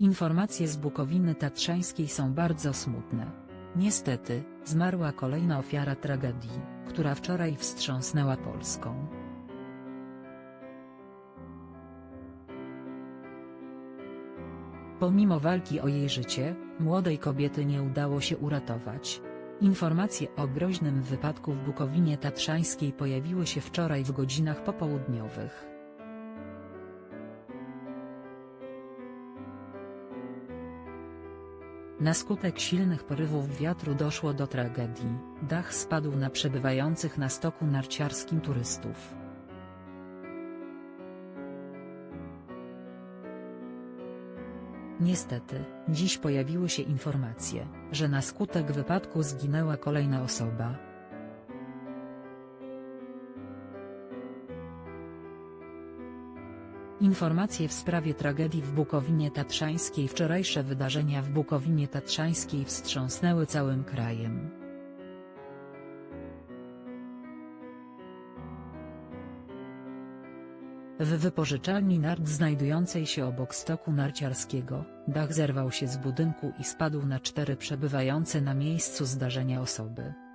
Informacje z Bukowiny Tatrzańskiej są bardzo smutne. Niestety, zmarła kolejna ofiara tragedii, która wczoraj wstrząsnęła Polską. Pomimo walki o jej życie, młodej kobiety nie udało się uratować. Informacje o groźnym wypadku w Bukowinie Tatrzańskiej pojawiły się wczoraj w godzinach popołudniowych. Na skutek silnych porywów wiatru doszło do tragedii, dach spadł na przebywających na stoku narciarskim turystów. Niestety, dziś pojawiły się informacje, że na skutek wypadku zginęła kolejna osoba. Informacje w sprawie tragedii w Bukowinie Tatrzańskiej Wczorajsze wydarzenia w Bukowinie Tatrzańskiej wstrząsnęły całym krajem. W wypożyczalni nart znajdującej się obok stoku narciarskiego, dach zerwał się z budynku i spadł na cztery przebywające na miejscu zdarzenia osoby.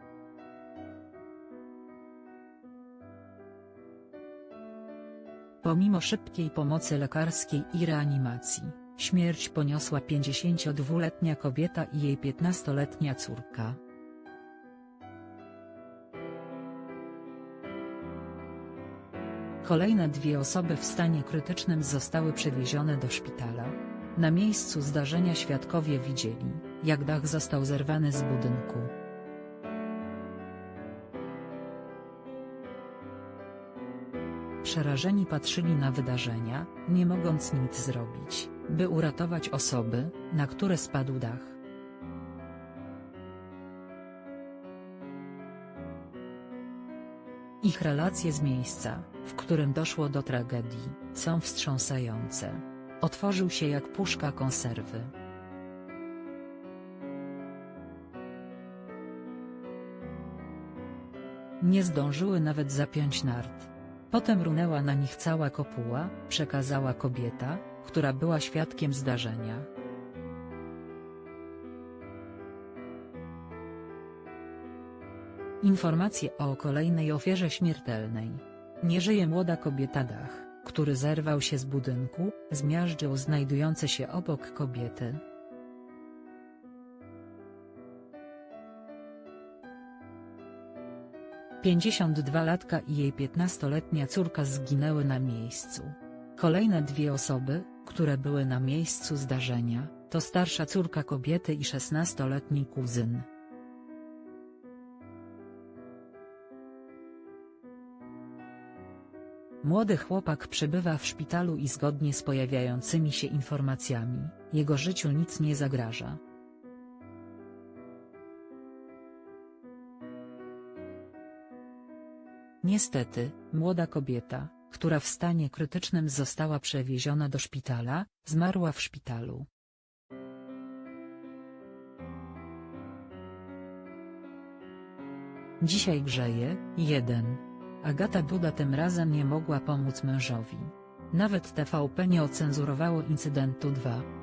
Pomimo szybkiej pomocy lekarskiej i reanimacji, śmierć poniosła 52-letnia kobieta i jej 15-letnia córka. Kolejne dwie osoby w stanie krytycznym zostały przewiezione do szpitala. Na miejscu zdarzenia świadkowie widzieli, jak dach został zerwany z budynku. Przerażeni patrzyli na wydarzenia, nie mogąc nic zrobić, by uratować osoby, na które spadł dach. Ich relacje z miejsca, w którym doszło do tragedii, są wstrząsające. Otworzył się jak puszka konserwy. Nie zdążyły nawet zapiąć nart. Potem runęła na nich cała kopuła, przekazała kobieta, która była świadkiem zdarzenia. Informacje o kolejnej ofierze śmiertelnej. Nie żyje młoda kobieta dach, który zerwał się z budynku, zmiażdżył znajdujące się obok kobiety. Pięćdziesiątdwalatka i jej piętnastoletnia córka zginęły na miejscu. Kolejne dwie osoby, które były na miejscu zdarzenia, to starsza córka kobiety i szesnastoletni kuzyn. Młody chłopak przebywa w szpitalu i zgodnie z pojawiającymi się informacjami, jego życiu nic nie zagraża. Niestety, młoda kobieta, która w stanie krytycznym została przewieziona do szpitala, zmarła w szpitalu. Dzisiaj grzeje, jeden. Agata Duda tym razem nie mogła pomóc mężowi. Nawet TVP nie ocenzurowało incydentu 2.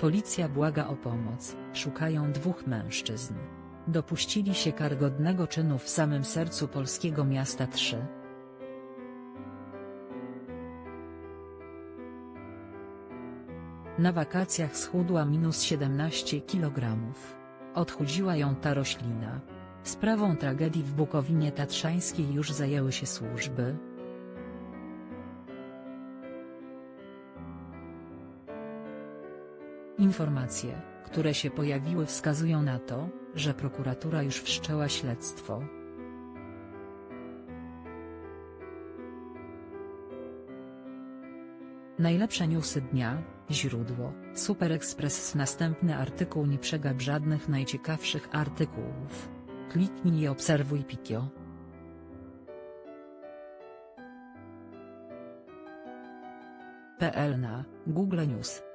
Policja błaga o pomoc, szukają dwóch mężczyzn. Dopuścili się karygodnego czynu w samym sercu polskiego miasta 3. Na wakacjach schudła minus 17 kg. Odchudziła ją ta roślina. Sprawą tragedii w Bukowinie Tatrzańskiej już zajęły się służby. Informacje, które się pojawiły wskazują na to, że prokuratura już wszczęła śledztwo. Najlepsze newsy dnia, źródło, Super Express Następny artykuł nie przegap żadnych najciekawszych artykułów. Kliknij i obserwuj Pikio. PL na Google News